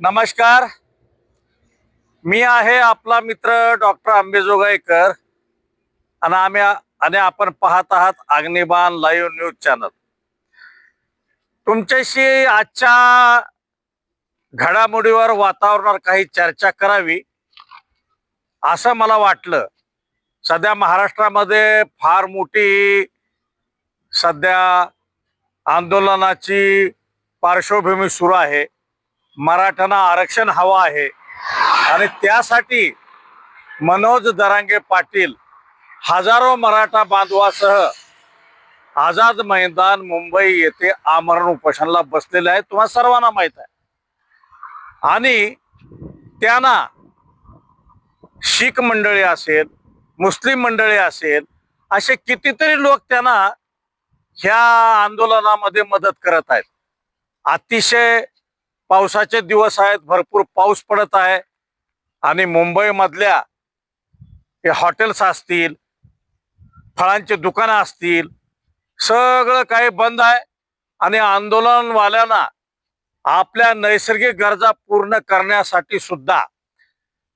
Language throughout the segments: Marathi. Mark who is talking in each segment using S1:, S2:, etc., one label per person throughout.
S1: नमस्कार. मी आहे आपला मित्र डॉक्टर आंबेजोगाईकर आणि आम्ही आणि आपण पाहत आहात अग्निबाण लाईव्ह न्यूज चॅनल तुमच्याशी आजच्या घडामोडीवर वातावरणावर काही चर्चा करावी असं मला वाटलं. सध्या महाराष्ट्रामध्ये फार मोठी सध्या आंदोलनाची पार्श्वभूमी सुरू आहे. मराठ्यांना आरक्षण हवं आहे. आणि त्यासाठी मनोज दरांगे पाटील हजारो मराठा बांधवासह आझाद मैदान मुंबई येथे आमरण उपोषणाला बसलेले आहे तुम्हाला सर्वांना माहीत आहे. आणि त्यांना शीख मंडळी असेल मुस्लिम मंडळी असेल असे कितीतरी लोक त्यांना ह्या आंदोलनामध्ये मदत करत आहेत. अतिशय पावसाचे दिवस आहेत भरपूर पाऊस पडत आहे. आणि मुंबईमधल्या हे हॉटेल्स असतील फळांची दुकानं असतील सगळं काही बंद आहे. आणि आंदोलनवाल्यांना आपल्या नैसर्गिक गरजा पूर्ण करण्यासाठी सुद्धा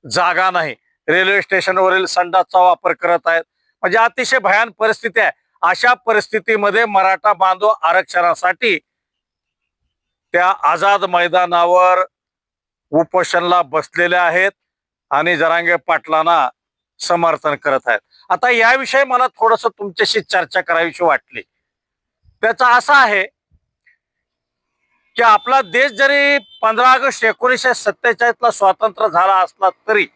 S1: जागा नाही. रेल्वे स्टेशनवरील संडासचा वापर करत आहेत. म्हणजे अतिशय भयान परिस्थिती आहे. अशा परिस्थितीमध्ये मराठा बांधव आरक्षणासाठी त्या आझाद मैदानावर उपोषणला बसलेल्या आहेत आणि जरांगे पाटलांना समर्थन करत आहेत. आता याविषयी मला थोडस तुमच्याशी चर्चा करावीशी वाटली. त्याचा असा आहे की आपला देश जरी पंधरा ऑगस्ट एकोणीसशे सत्तेचाळीस ला स्वातंत्र्य झाला असला तरी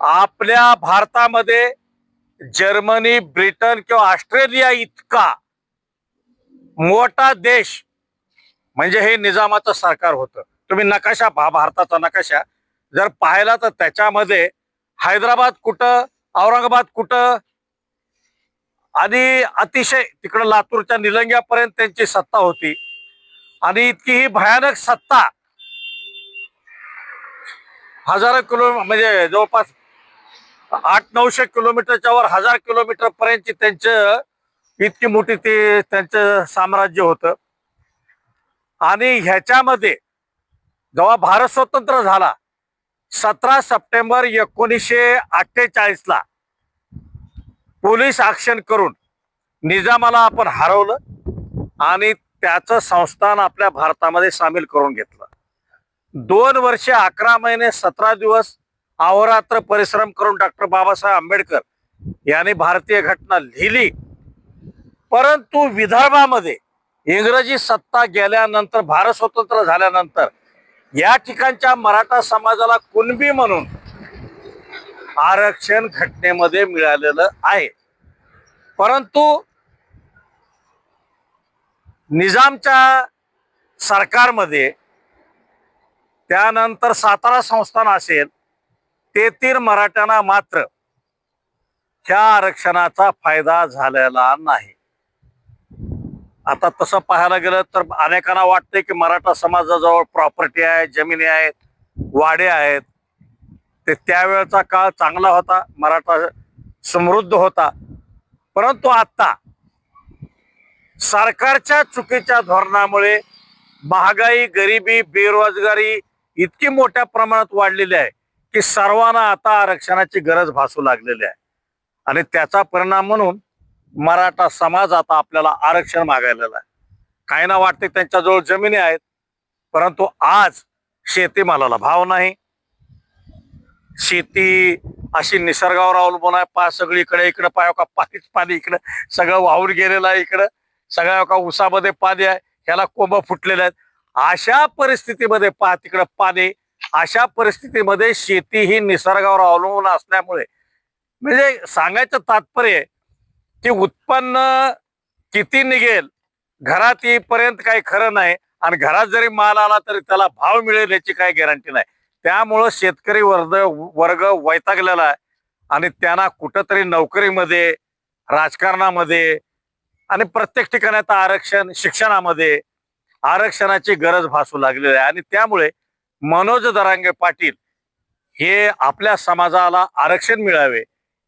S1: आपल्या भारतामध्ये जर्मनी ब्रिटन किंवा ऑस्ट्रेलिया इतका मोठा देश म्हणजे हे निजामाचं सरकार होतं. तुम्ही नकाशा पहा भारताचा नकाशा. जर पाहिला तर त्याच्यामध्ये हैदराबाद कुठं औरंगाबाद कुठं आणि अतिशय तिकडं लातूरच्या निलंग्यापर्यंत त्यांची सत्ता होती. आणि इतकी ही भयानक सत्ता हजारो किलो म्हणजे जवळपास आठ नऊशे किलोमीटरच्या वर हजार किलोमीटर पर्यंतची त्यांचं इतकी मोठी ते त्यांचं साम्राज्य होतं. आणि ह्याच्यामध्ये जेव्हा भारत स्वतंत्र झाला सतरा सप्टेंबर एकोणीसशे अठ्ठेचाळीसला पोलीस ॲक्शन करून निजामाला आपण हरवलं आणि त्याचं संस्थान आपल्या भारतामध्ये सामील करून घेतलं. दोन वर्षे अकरा महिने सतरा दिवस अहोरात्र परिश्रम करून डॉक्टर बाबासाहेब आंबेडकर यांनी भारतीय घटना लिहिली. परंतु विदर्भामध्ये इंग्रजी सत्ता गेल्यानंतर भारत स्वतंत्र झाल्यानंतर या ठिकाणच्या मराठा समाजाला कुणबी म्हणून आरक्षण घटनेमध्ये मिळालेलं आहे. परंतु निजामच्या सरकारमध्ये त्यानंतर सातारा संस्थान असेल तेथील मराठ्यांना मात्र ह्या आरक्षणाचा फायदा झालेला नाही. आता तसं पाहायला गेलं तर अनेकांना वाटते की मराठा समाजाजवळ प्रॉपर्टी आहे जमिनी आहेत वाडे आहेत. ते त्यावेळचा काळ चांगला होता मराठा समृद्ध होता. परंतु आता सरकारच्या चुकीच्या धोरणामुळे महागाई गरिबी बेरोजगारी इतकी मोठ्या प्रमाणात वाढलेली आहे की सर्वांना आता आरक्षणाची गरज भासू लागलेली आहे. आणि त्याचा परिणाम म्हणून मराठा समाज आता आपल्याला आरक्षण मागायला आहे. काहींना वाटते त्यांच्याजवळ जमिनी आहेत परंतु आज शेतीमालाला भाव नाही. शेती अशी निसर्गावर अवलंबून आहे. पा सगळीकडे इकडे पाय का पाणीच पाणी इकडं सगळं वाहून गेलेलं आहे इकडं सगळ्या का उसामध्ये पाणी आहे ह्याला कोंब फुटलेले आहेत. अशा परिस्थितीमध्ये पा तिकडं पाणी अशा परिस्थितीमध्ये शेती ही निसर्गावर अवलंबून असल्यामुळे म्हणजे सांगायचं तात्पर्य की उत्पन्न किती निघेल घरात येईपर्यंत काही खरं नाही आणि घरात जरी माल आला तरी त्याला भाव मिळेल याची काही गॅरंटी नाही. त्यामुळं शेतकरी वर्ग वर्ग वैतागलेला आहे आणि त्यांना कुठंतरी नोकरीमध्ये राजकारणामध्ये आणि प्रत्येक ठिकाणी आता आरक्षण शिक्षणामध्ये आरक्षणाची गरज भासू लागलेली आहे आणि त्यामुळे मनोज दरांगे पाटील हे आपल्या समाजाला आरक्षण मिळावे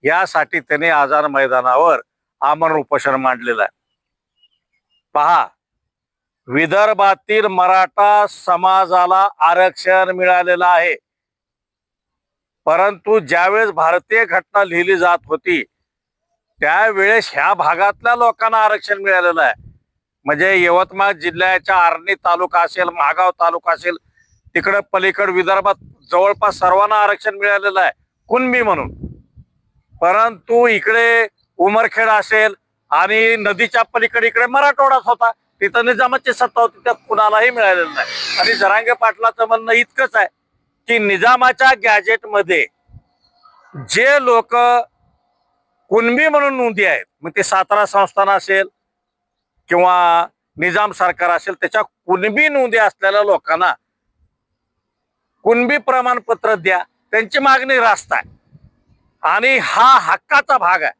S1: यासाठी त्यांनी आझाद मैदानावर आमरण उपोषण मांडलेलं आहे. पहा विदर्भातील मराठा समाजाला आरक्षण मिळालेलं आहे. परंतु ज्यावेळेस भारतीय घटना लिहिली जात होती त्यावेळेस ह्या भागातल्या लोकांना आरक्षण मिळालेलं आहे. म्हणजे यवतमाळ जिल्ह्याच्या आर्णी तालुका असेल महागाव तालुका असेल तिकडे पलीकड विदर्भात जवळपास सर्वांना आरक्षण मिळालेलं आहे. कुणबी म्हणून. परंतु इकडे उमरखेड असेल आणि नदीच्या पलीकडे इकडे मराठवाडाच होता तिथं निजामाची सत्ता होती त्यात कुणालाही मिळालेलं नाही. आणि जरांगे पाटलाचं म्हणणं इतकंच आहे की निजामाच्या गॅजेटमध्ये जे लोक कुणबी म्हणून नोंदी आहेत मग ते सातारा संस्थान असेल किंवा निजाम सरकार असेल त्याच्या कुणबी नोंदी असलेल्या लोकांना कुणबी प्रमाणपत्र द्या त्यांची मागणी रास्त आहे. आणि हा हक्काचा भाग आहे.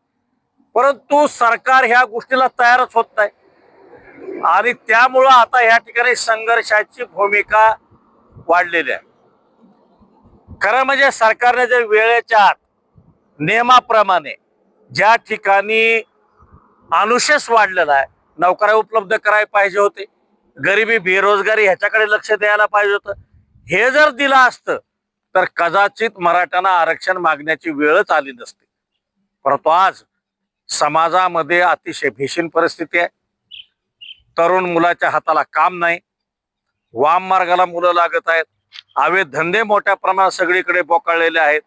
S1: परंतु सरकार ह्या गोष्टीला तयारच होत नाही. आणि त्यामुळं आता ह्या ठिकाणी संघर्षाची भूमिका वाढलेली आहे. खरं म्हणजे सरकारने जे वेळेच्या आत नियमाप्रमाणे ज्या ठिकाणी अनुशेष वाढलेला आहे नोकऱ्या उपलब्ध करायला पाहिजे होते गरिबी बेरोजगारी ह्याच्याकडे लक्ष द्यायला पाहिजे होतं हे जर दिलं असतं तर कदाचित मराठ्यांना आरक्षण मागण्याची वेळच आली नसते. परंतु आज समाजामध्ये अतिशय भीषण परिस्थिती आहे. तरुण मुलाच्या हाताला काम नाही. वाम मार्गाला मुलं लागत आहेत. हवे धंदे मोठ्या प्रमाणात सगळीकडे बोकाळलेले आहेत.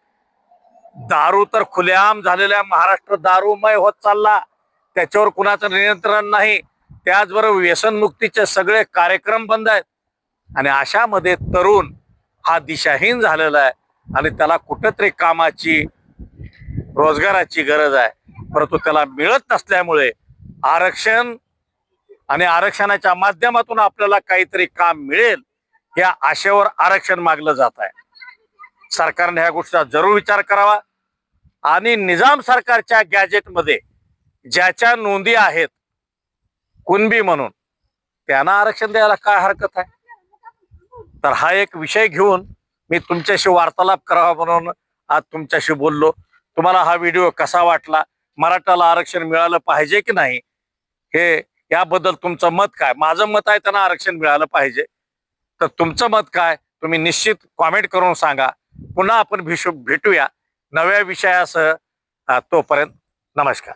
S1: दारू तर खुलेआम झालेल्या महाराष्ट्र दारूमय होत चालला. त्याच्यावर कुणाचं नियंत्रण नाही. त्याचबरोबर व्यसनमुक्तीचे सगळे कार्यक्रम बंद आहेत. आणि अशामध्ये तरुण हा दिशाहीन झालेला आहे. आणि त्याला कुठंतरी कामाची रोजगाराची गरज आहे. परंतु त्याला मिळत नसल्यामुळे आरक्षण आणि आरक्षणाच्या माध्यमातून आपल्याला काहीतरी काम मिळेल या आशेवर आरक्षण मागलं जात आहे. सरकारने ह्या गोष्टीचा जरूर विचार करावा आणि निजाम सरकारच्या गॅजेटमध्ये ज्याच्या नोंदी आहेत कुणबी म्हणून त्यांना आरक्षण द्यायला काय हरकत आहे? तर हा एक विषय घेऊन मी तुमच्याशी वार्तालाप करावा म्हणून आज तुमच्याशी बोललो. तुम्हाला हा व्हिडिओ कसा वाटला? मराठाला आरक्षण मिळालं पाहिजे की नाही? हे याबद्दल तुमचं मत काय? माझं मत आहे त्यांना आरक्षण मिळालं पाहिजे. तर तुमचं मत काय? तुम्ही निश्चित कॉमेंट करून सांगा. पुन्हा आपण भिशू भेटूया नव्या विषयासह. तोपर्यंत नमस्कार.